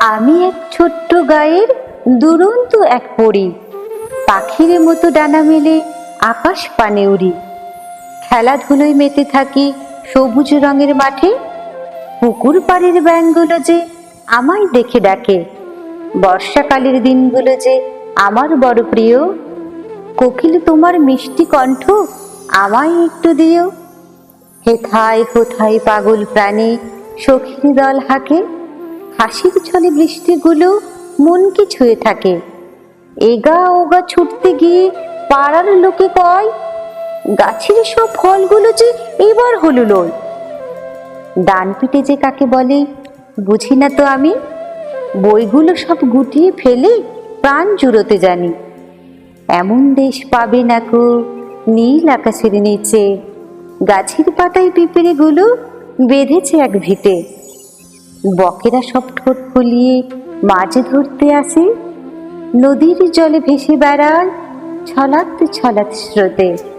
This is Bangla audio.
আমি এক ছোট্ট গায়ের দুরন্ত এক পড়ি পাখির মতো ডানা মেলে আকাশ পানে উড়ি। খেলাধুলোয় মেতে থাকি সবুজ রঙের মাঠে। পুকুর পাড়ের ব্যাঙগুলো যে আমায় দেখে ডাকে। বর্ষাকালের দিনগুলো যে আমার বড় প্রিয়। কোকিল, তোমার মিষ্টি কণ্ঠ আমায় একটু দিও। হেথায় হোথায় পাগল প্রাণে সখীর দল হাঁকে। হাসির ছলে বৃষ্টিগুলো মনকে ছুঁয়ে থাকে। এগা ওগা ছুটতে গিয়ে পাড়ার লোকে কয়, গাছের সব ফলগুলো যে এবার হলো লোল ডান পিঠে যে কাকে বলে, বুঝি না তো আমি। বইগুলো সব গুটিয়ে ফেলে প্রাণ জুড়োতে জানি। এমন দেশ পাবে না কো নীল আকাশের নিচে। গাছের পাতায় পিঁপড়েগুলো বেঁধেছে এক ভিতে। বকেরা সব ঠোঁট ফুলিয়ে মাঝে ধরতে আসে। নদীর জলে ভেসে বেড়ায় ছলাত ছলাত স্রোতে।